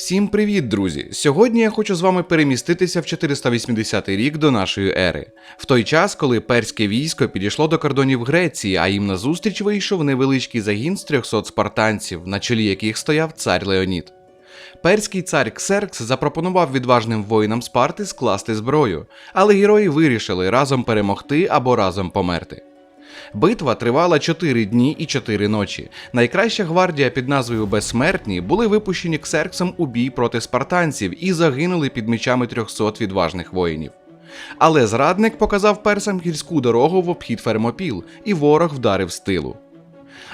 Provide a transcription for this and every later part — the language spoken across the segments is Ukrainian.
Всім привіт, друзі! Сьогодні я хочу з вами переміститися в 480 рік до нашої ери, в той час, коли перське військо підійшло до кордонів Греції, а їм назустріч вийшов невеличкий загін з 300 спартанців, на чолі яких стояв цар Леонід. Перський цар Ксеркс запропонував відважним воїнам Спарти скласти зброю, але герої вирішили разом перемогти або разом померти. Битва тривала 4 дні і 4 ночі. Найкраща гвардія під назвою Безсмертні були випущені Ксерксом у бій проти спартанців і загинули під мечами 300 відважних воїнів. Але зрадник показав персам гірську дорогу в обхід Фермопіл, і ворог вдарив з тилу.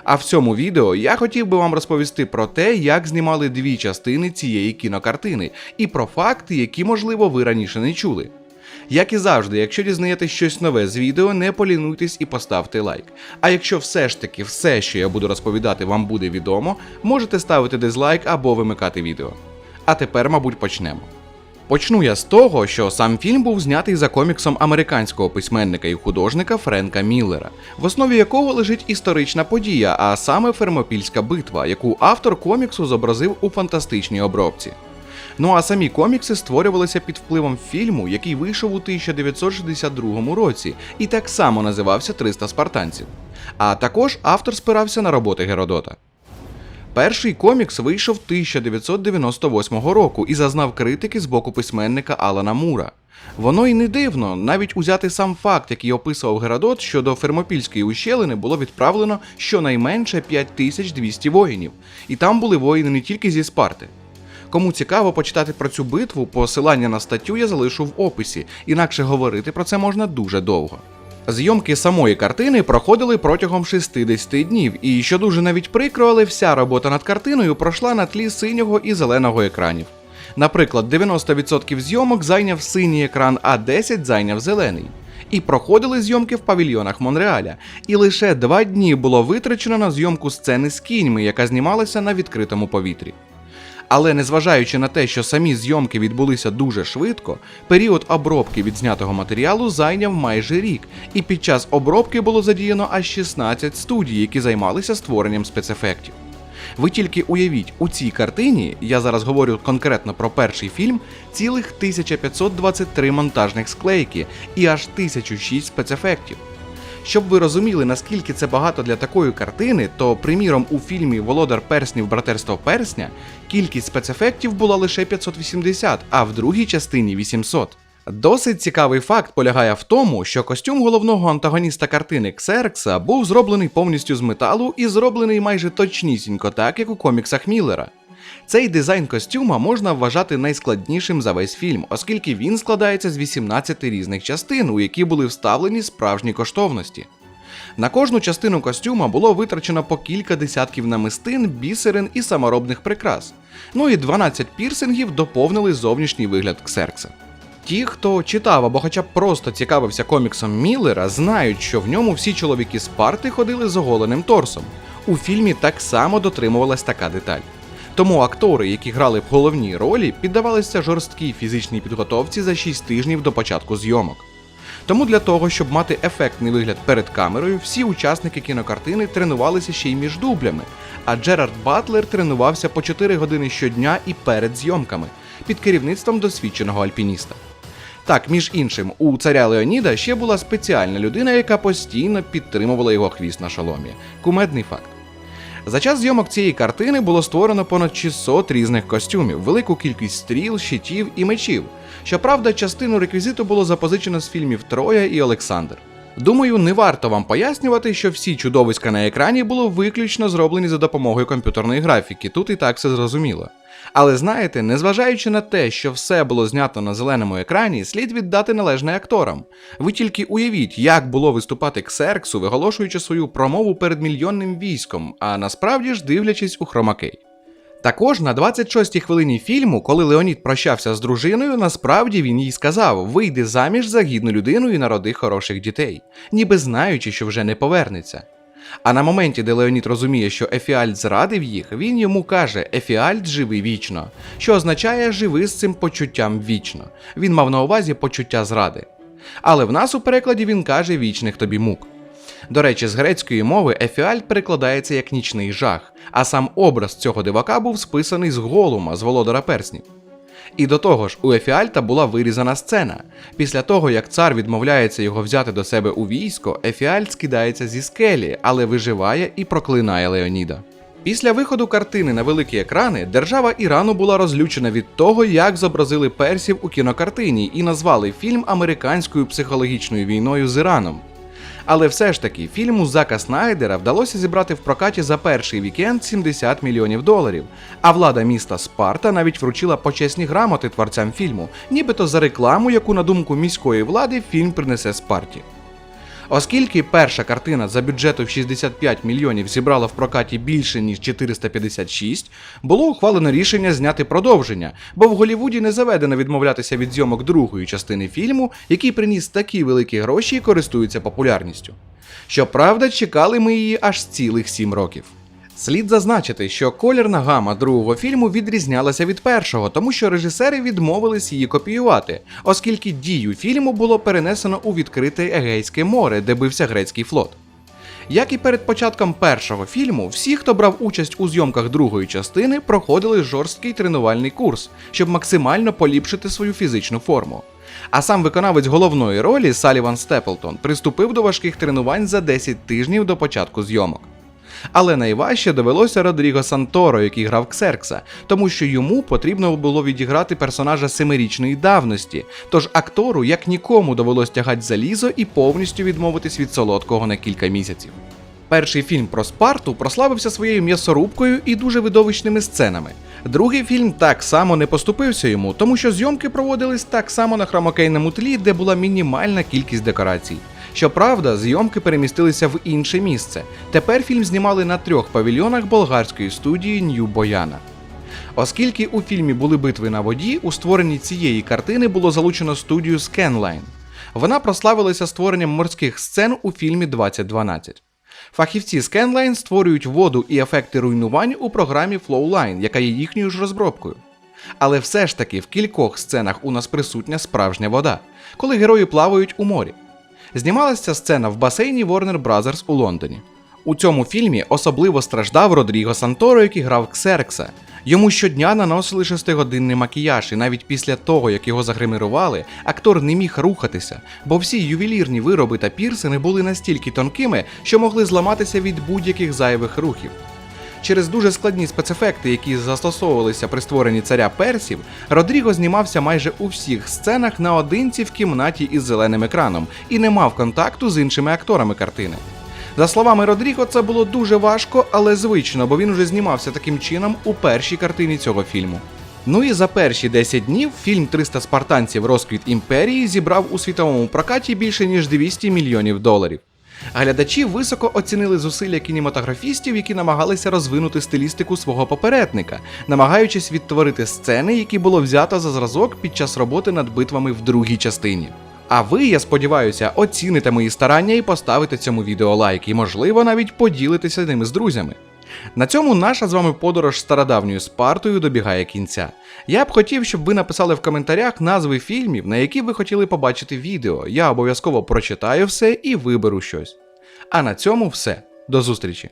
А в цьому відео я хотів би вам розповісти про те, як знімали дві частини цієї кінокартини, і про факти, які, можливо, ви раніше не чули. Як і завжди, якщо дізнаєтесь щось нове з відео, не полінуйтесь і поставте лайк. А якщо все ж таки все, що я буду розповідати, вам буде відомо, можете ставити дизлайк або вимикати відео. А тепер, мабуть, почнемо. Почну я з того, що сам фільм був знятий за коміксом американського письменника і художника Френка Міллера, в основі якого лежить історична подія, а саме Фермопільська битва, яку автор коміксу зобразив у фантастичній обробці. Ну а самі комікси створювалися під впливом фільму, який вийшов у 1962 році, і так само називався «300 спартанців. А також автор спирався на роботи Геродота. Перший комікс вийшов 1998 року і зазнав критики з боку письменника Алана Мура. Воно й не дивно, навіть узяти сам факт, який описував Геродот, що до Фермопільської ущелини було відправлено щонайменше 5200 воїнів, і там були воїни не тільки зі Спарти. Кому цікаво почитати про цю битву, посилання на статтю я залишу в описі, інакше говорити про це можна дуже довго. Зйомки самої картини проходили протягом 60 днів, і що дуже навіть прикро, але вся робота над картиною пройшла на тлі синього і зеленого екранів. Наприклад, 90% зйомок зайняв синій екран, а 10 зайняв зелений. І проходили зйомки в павільйонах Монреаля, і лише два дні було витрачено на зйомку сцени з кіньми, яка знімалася на відкритому повітрі. Але незважаючи на те, що самі зйомки відбулися дуже швидко, період обробки відзнятого матеріалу зайняв майже рік, і під час обробки було задіяно аж 16 студій, які займалися створенням спецефектів. Ви тільки уявіть, у цій картині, я зараз говорю конкретно про перший фільм, цілих 1523 монтажних склейки і аж 1006 спецефектів. Щоб ви розуміли, наскільки це багато для такої картини, то, приміром, у фільмі Володар перснів Братерство Персня кількість спецефектів була лише 580, а в другій частині 800. Досить цікавий факт полягає в тому, що костюм головного антагоніста картини Ксеркса був зроблений повністю з металу і зроблений майже точнісінько так, як у коміксах Міллера. Цей дизайн костюма можна вважати найскладнішим за весь фільм, оскільки він складається з 18 різних частин, у які були вставлені справжні коштовності. На кожну частину костюма було витрачено по кілька десятків намистин, бісерин і саморобних прикрас. Ну і 12 пірсингів доповнили зовнішній вигляд Ксеркса. Ті, хто читав або хоча б просто цікавився коміксом Міллера, знають, що в ньому всі чоловіки з парти ходили з оголеним торсом. У фільмі так само дотримувалась така деталь. Тому актори, які грали в головній ролі, піддавалися жорсткій фізичній підготовці за 6 тижнів до початку зйомок. Тому для того, щоб мати ефектний вигляд перед камерою, всі учасники кінокартини тренувалися ще й між дублями, а Джерард Батлер тренувався по 4 години щодня і перед зйомками під керівництвом досвідченого альпініста. Так, між іншим, у царя Леоніда ще була спеціальна людина, яка постійно підтримувала його хвіст на шоломі. Кумедний факт. За час зйомок цієї картини було створено понад 600 різних костюмів, велику кількість стріл, щитів і мечів. Щоправда, частину реквізиту було запозичено з фільмів Троя і Олександр. Думаю, не варто вам пояснювати, що всі чудовиська на екрані було виключно зроблені за допомогою комп'ютерної графіки, тут і так все зрозуміло. Але знаєте, незважаючи на те, що все було знято на зеленому екрані, слід віддати належне акторам. Ви тільки уявіть, як було виступати Ксерксу, виголошуючи свою промову перед мільйонним військом, а насправді ж дивлячись у хромакей. Також на 26-й хвилині фільму, коли Леонід прощався з дружиною, насправді він їй сказав: вийди заміж за гідну людину і народи хороших дітей, ніби знаючи, що вже не повернеться. А на моменті, де Леонід розуміє, що Ефіальд зрадив їх, він йому каже: Ефіальд живи вічно, що означає живи з цим почуттям вічно. Він мав на увазі почуття зради. Але в нас у перекладі він каже вічних тобі мук. До речі, з грецької мови Ефіальт перекладається як нічний жах, а сам образ цього дивака був списаний з голума з володара перснів. І до того ж, у Ефіальта була вирізана сцена. Після того, як цар відмовляється його взяти до себе у військо, Ефіальт скидається зі скелі, але виживає і проклинає Леоніда. Після виходу картини на великі екрани держава Ірану була розлючена від того, як зобразили персів у кінокартині і назвали фільм американською психологічною війною з Іраном. Але все ж таки фільму Зака Снайдера вдалося зібрати в прокаті за перший вікенд 70 мільйонів доларів. А влада міста Спарта навіть вручила почесні грамоти творцям фільму, нібито за рекламу, яку на думку міської влади фільм принесе Спарті. Оскільки перша картина за бюджету в 65 мільйонів зібрала в прокаті більше ніж 456, було ухвалено рішення зняти продовження, бо в Голівуді не заведено відмовлятися від зйомок другої частини фільму, який приніс такі великі гроші і користується популярністю. Щоправда, чекали ми її аж цілих сім років. Слід зазначити, що колірна гама другого фільму відрізнялася від першого, тому що режисери відмовились її копіювати, оскільки дію фільму було перенесено у відкрите Егейське море, де бився грецький флот. Як і перед початком першого фільму, всі, хто брав участь у зйомках другої частини, проходили жорсткий тренувальний курс, щоб максимально поліпшити свою фізичну форму. А сам виконавець головної ролі Саліван Степлтон приступив до важких тренувань за 10 тижнів до початку зйомок. Але найважче довелося Родріго Санторо, який грав Ксеркса, тому що йому потрібно було відіграти персонажа семирічної давності. Тож актору як нікому довелось тягати залізо і повністю відмовитись від солодкого на кілька місяців. Перший фільм про Спарту прославився своєю м'ясорубкою і дуже видовищними сценами. Другий фільм так само не поступився йому, тому що зйомки проводились так само на хромокейному тлі, де була мінімальна кількість декорацій. Щоправда, зйомки перемістилися в інше місце. Тепер фільм знімали на трьох павільйонах болгарської студії Нью Бояна. Оскільки у фільмі були битви на воді, у створенні цієї картини було залучено студію Scanline. Вона прославилася створенням морських сцен у фільмі 2012. Фахівці Scanline створюють воду і ефекти руйнувань у програмі Flowline, яка є їхньою ж розробкою. Але все ж таки в кількох сценах у нас присутня справжня вода, коли герої плавають у морі. Знімалася сцена в басейні Warner Brothers у Лондоні. У цьому фільмі особливо страждав Родріго Санторо, який грав Ксеркса. Йому щодня наносили шестигодинний макіяж, і навіть після того, як його загримірували, актор не міг рухатися, бо всі ювелірні вироби та пірсини були настільки тонкими, що могли зламатися від будь-яких зайвих рухів. Через дуже складні спецефекти, які застосовувалися при створенні царя персів, Родріго знімався майже у всіх сценах наодинці в кімнаті із зеленим екраном і не мав контакту з іншими акторами картини. За словами Родріго, це було дуже важко, але звично, бо він уже знімався таким чином у першій картині цього фільму. Ну і за перші 10 днів фільм «300 спартанців. Розквіт імперії зібрав у світовому прокаті більше ніж 200 мільйонів доларів. Глядачі високо оцінили зусилля кінематографістів, які намагалися розвинути стилістику свого попередника, намагаючись відтворити сцени, які було взято за зразок під час роботи над битвами в другій частині. А ви, я сподіваюся, оціните мої старання і поставите цьому відео лайк, і, можливо, навіть поділитеся ними з друзями. На цьому наша з вами подорож стародавньою Спартою добігає кінця. Я б хотів, щоб ви написали в коментарях назви фільмів, на які ви хотіли побачити відео. Я обов'язково прочитаю все і виберу щось. А на цьому все. До зустрічі!